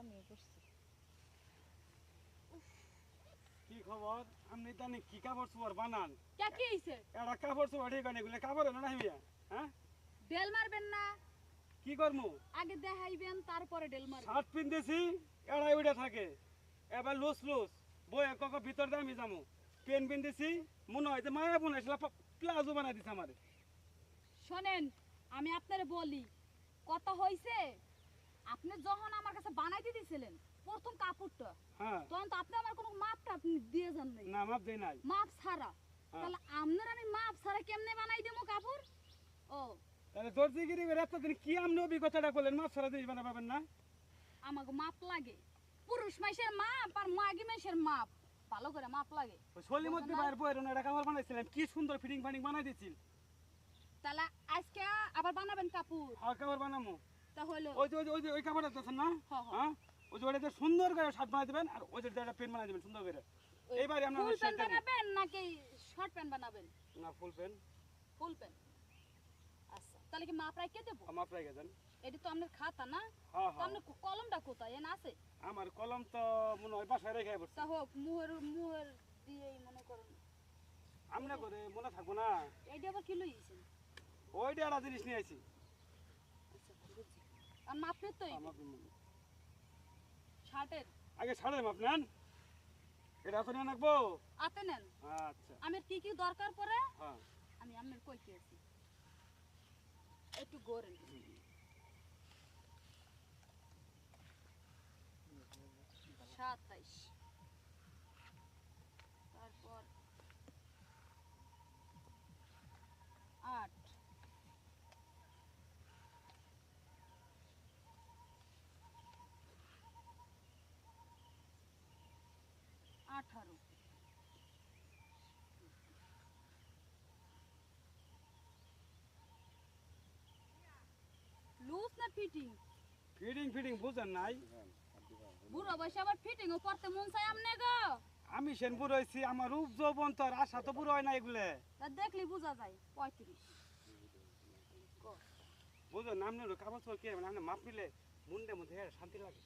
আমিও করছি। কি খবর? আপনি জানি কি কাপড় চোপড় বানান। কে কি হইছে? এটা কাপড় চোপড় ঠিক হয় কাপড় না হ্যাঁ ডেল মারবেন না। কি করমু? আগে দেখাইবেন তারপরে ডেল মারবেন। শার্ট পিনতেছি এড়াই উঠে থাকে। এবার লুস লুস বই কক ভিতর দিয়ে আমি যাব পেন পিনতেছি মনে হয় যে মায়া বোনাইছিল প্লাজো বানাই দিছে আমারে। শোনেন আমি আপনারে বলি কত হইছে? আপনি যখন আমার কাছে বানাইতে দিছিলেন প্রথম কাপড়টা হ্যাঁ। তখন তো আপনি আমার কোনো মাপটা আপনি দিয়ে যান নাই। না মাপ দেই নাই। মাপ ছাড়া। হ্যাঁ। তাহলে আপনার আমি মাপ ছাড়া কেমনে বানাই দেবো কাপড়? ও। তাহলে দর্জিগিরি করে এতদিন কি আপনি অভিজ্ঞতাটা করলেন? মাপ ছাড়া দিয়ে বানা পাবেন না? আমাকে মাপ লাগে। পুরুষ মাসের মাপ আর মাগি মাসের মাপ। ভালো করে মাপ লাগে। ওই সলিমদ্দি ভাইয়ের বইয়ের ওনারা কাপড় বানাইছিলেন। কি সুন্দর ফিটিং ফাটিং বানাই দিচ্ছিল তাহলে আজকে আবার বানাবেন কাপড়? আর কাপড় বানামো। তাহলে ওই যে ওই যে ওই যে ওই কাপড়টা দেখছেন না হ্যাঁ, ওই যে ওটাতে সুন্দর করে শার্ট বানাই দেবেন আর ওই যে একটা পেন বানাই দেবেন সুন্দর করে। এইবারে আমরা ফুল প্যান্ট বানাবেন নাকি শর্ট প্যান্ট বানাবেন? না ফুল পেন ফুল প্যান্ট আচ্ছা তাহলে কি মাপ রাখিয়ে দেবো? মাপ রেখে দেন। এটা তো আপনার খাতা না? তো আপনার কলমটা কোথায়? এনে আছে? আমার কলম তো মনে হয় বাসায় রেখে তা হোক মুহের মুহের দিয়েই মনে করেন। আমরা করে মনে থাকব না। এইটা আবার কি লইছেন? ওইটা একটা জিনিস নিয়ে আইছি। বুঝছি আর মাপনের তো শার্টের। আগে ছাড়েন মাপ নেন। এটা তো নেন রাখব? আতে নেন। আচ্ছা। আমার কি কি দরকার পড়ে? হ্যাঁ। আমি আপনার কইতে আছি একটু গড়েন সাতাইশ তারপর আট আঠারো লুজ না ফিটিং ফিটিং ফিটিং বুঝেন নাই? বুড়ো বয়সে আবার ফিটিং ও করতে মন চাই আমনে গো। আমি সেনপুর হয়েছি আমার রূপ যৌবন তো আর আশা তো পুরো হয় না এগুলো। তা দেখলি বোঝা যায় পঁয়ত্রিশ। বুঝলেন আপনি কাগজ পর কি? মানে মাপ নিলে মুন্ডে মধ্যে শান্তি লাগে।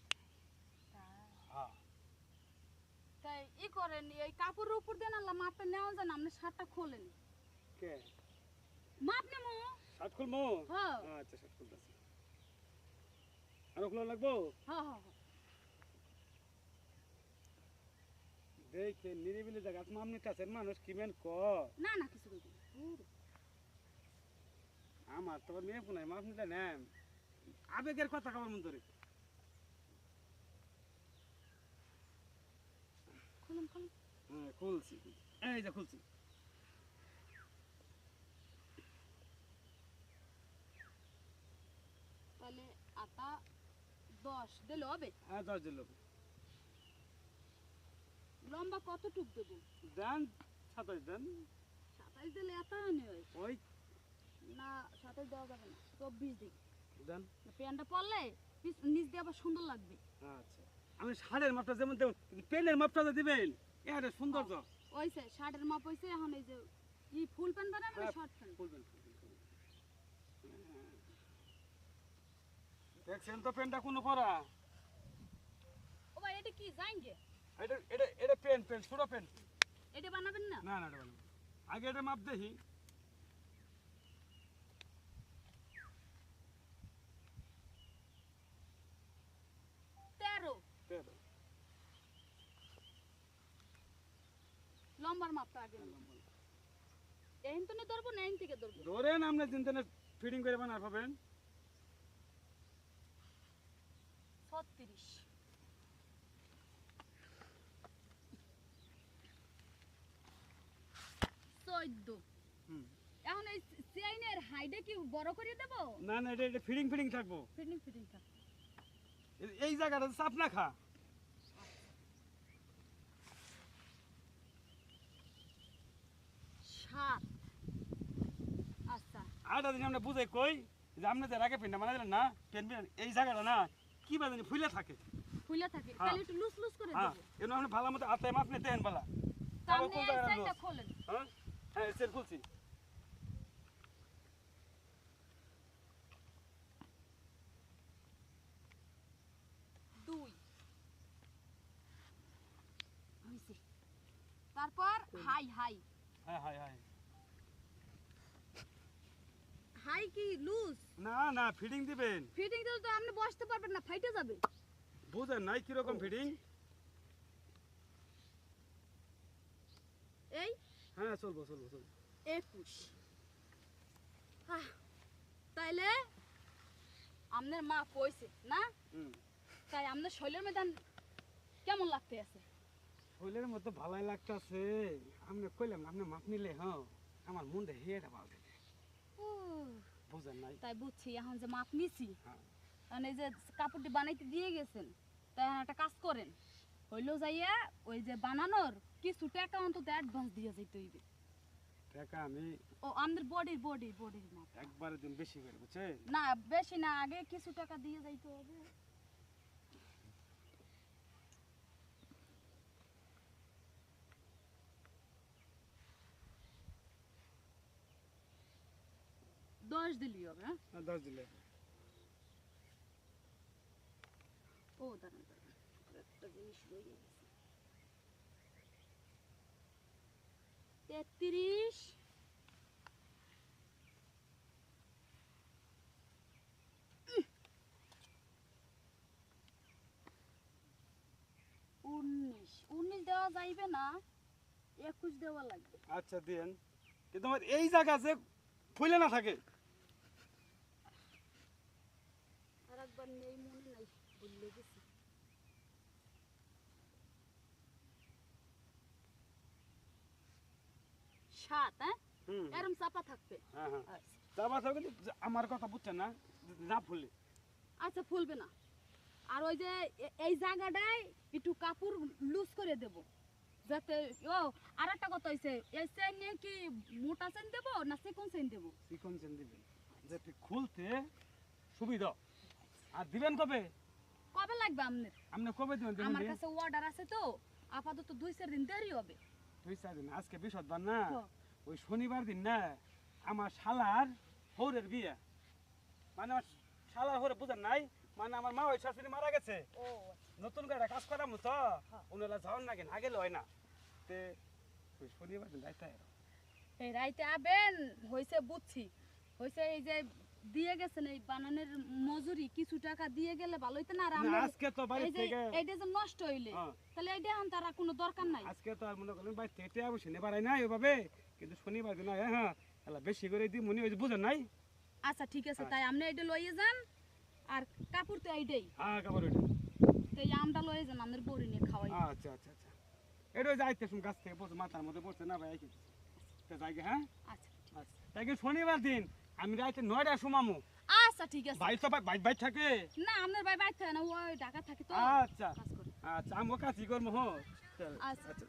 হ্যাঁ। তাই ই করেন এই কাপড়ের উপর দেন আল্লাহ মাপটা নেওয়া যায় না আপনি শার্টটা খোলেন। কে? মাপ নেমো শার্ট খুলবো? হ্যাঁ। আচ্ছা শার্ট খুলতেছি। আর ওগুলো লাগবো? হ্যাঁ হ্যাঁ হ্যাঁ। দেখে নিরিবিলি জায়গা তোমার আপনি কাছের মানুষ কিমেন ক না না কিছু কইতে আমার তো মেয়ে পুনাই মাপ নিলে নেন। আবেগের কথা খাবার মন ধরে। হ্যাঁ খুলছি। এই যে খুলছি তাহলে আটা দশ দিলে হবে? হ্যাঁ দশ দিল লম্বা কতটুক দেবো? দেন সাতাশ দেন। সাতাইশ দিলে এত হয়? ওই। না সাতাইশ দেওয়া যাবে না চব্বিশ দিন। দেন। প্যান্টটা পরলে নিচ দিয়ে আবার সুন্দর লাগবে। আচ্ছা। আমি শাড়ির মাপটা যেমন দেবেন পেনের মাপটা তো দিবেন এটা সৌন্দর্য। ওইসে শার্টের মাপ হইছে এখন এই যে ফুল প্যান্ট বানাবে হ্যাঁ, শর্ট প্যান্ট খুলবেন খুলবেন, খুলবেন। হ্যাঁ। দেখছেন তো পেনটা কোনো পরা ও ভাই এটা কি এটা এটা এটা পেন পেন ছোট পেন। এটা বানাবেন না? না না এটা। আগে এটা মাপ দেখি। তেরো। তেরো। লম্বার মাপটা আগে। এহিন তো ধরবো না এহিন থেকে ধরবো? ধরেন আপনি দিনে ফিটিং করে বানার পাবেন চোদ্দ এখন এই চেইনের হাইডে কি বড় করে দেবো? না না এটা এটা ফিটিং ফিটিং থাকব। ফিটিং ফিটিং থাক। এই- জায়গাটা চাপ না খা। সাত। আচ্ছা। আটা দিন আমরা বুঝে কই যে আপনি যে বানাই দিলেন না পেন এই জায়গাটা না কি বাজানি ফুলে থাকে। ফুলে থাকে। হ্যাঁ। খালি একটু লুস লুস করে হ্যাঁ। এর আপনি ভালো মতো আতে আপনি দেন বালা। তাহলে কোন জায়গাটা খোলেন। হ্যাঁ? হ্যাঁ সেল খুলছি। তারপর হাই হাই। হ্যাঁ হাই হাই। হাই কি লুজ? না না ফিডিং দিবেন। ফিটিং দিলে তো আপনি বসতে পারবেন না ফাইটে যাবে। বুঝেন নাই কীরকম ফিডিং? এই? হ্যাঁ চলবো চলবো চলবো। একুশ। তাইলে আপনার মা কইছে না? তাই আপনার শৈলের মেদান কেমন লাগতে আছে? ফুলের মতো ভালাই লাগতাছে। আপনি কইলাম আপনি মাপ নিলে হ্যাঁ আমার মনটা হেটা ভালো বুঝেন নাই। তাই বুঝছি এখন যে মাপ নিছি হ্যাঁ। মানে যে কাপড়টি বানাইতে দিয়ে গেছেন তাই একটা কাজ করেন। হইল যাইয়া ওই যে বানানোর কিছু টাকা অন্তত অ্যাডভান্স দিয়ে যাইতে হইবে। টাকা আমি ও আমাদের বডির বডি বডির মাপ। একবারে দিন বেশি করে বুঝছেন? না বেশি না আগে কিছু টাকা দিয়ে যাইতে হবে। দশ দিলি হবে হ্যাঁ? না, দশ দিলে ও দাঁড়ান দাঁড়ান একটা জিনিস রয়ে গেছে। তেত্রিশ। উনিশ। উনিশ দেওয়া যাইবে না একুশ দেওয়া লাগবে। আচ্ছা দিন। কিন্তু আমার এই জায়গা যে ফুলে না থাকে আর একবার নেই মনে নাই ভুলে গেছি। সাত হ্যাঁ? এরম চাপা থাকবে। হ্যাঁ হ্যাঁ। আচ্ছা। আমার কথা বুঝছেন না না ফুললে আচ্ছা ফুলবে না। আর ওই যে এই জায়গাটায় একটু কাপড় লুজ করে দেব। যাতে ও আর একটা কথা হয়েছে এই চেন নিয়ে কি মোটা চেন দেব না চিকন চেন দেব? চিকন চেন দিবেন। যাতে খুলতে সুবিধা আর দিবেন কবে? কবে লাগবে আপনার? আপনি কবে দিবেন আমার কাছে অর্ডার আছে তো আপাতত দুই চার দিন দেরি হবে। দুই চার দিন আজকে বৃহস্পতিবার না। ওই শনিবার দিন না আমার শালার হৌরের বিয়ে। মানে আমার শালার হৌরে বুঝেন নাই? মানে আমার মা ওই শাশুড়ি মারা গেছে। ও নতুন করে কাজ করাম তো। ওনারা যাওয়ার নাকি আগে লয় না। তে ওই শনিবার দিন রাইতে এই রাইতে আবেন হইছে বুঝছি। হইছে এই যে দিয়ে গেছেন এই বানানের মজুরি কিছু টাকা দিয়ে গেলে ভালো হইতো না? আর আজকে তো বাড়ি থেকে এইটা যে নষ্ট হইলে হ্যাঁ। তাহলে এইটা এখন তারা কোনো দরকার নাই। আজকে তো আর মনে করেন বাড়ি থেকে টেয়া বসে নেবার নাই ওইভাবে। কিন্তু শনিবার দিন হ্যাঁ এলা বেশি করে দিই মনে ওই বুঝেন নাই? আচ্ছা ঠিক আছে আচ্ছা। তাই আপনি এইটা লইয়ে যান আর কাপড় তো এইটাই। হ্যাঁ কাবার ওইটা তো আমটা লইয়ে যান আমাদের বড়ি নিয়ে খাওয়াই। আচ্ছা আচ্ছা আচ্ছা। এটা যাইতে শুন গাছ থেকে পড়ছে মাথার মধ্যে পড়ছে না ভাই কি তো যাই হ্যাঁ? আচ্ছা আচ্ছা তাই কি শনিবার দিন? আমি রাইতে নয়টা সুমামু আচ্ছা ঠিক আছে। ভাই তো বাইক বাইক থাকে? না আমার ভাই বাইক থাকে না ওই ঢাকা থাকে তো। আচ্ছা। আচ্ছা আমি কাছি করব হ্যাঁ আচ্ছা। আচ্ছা।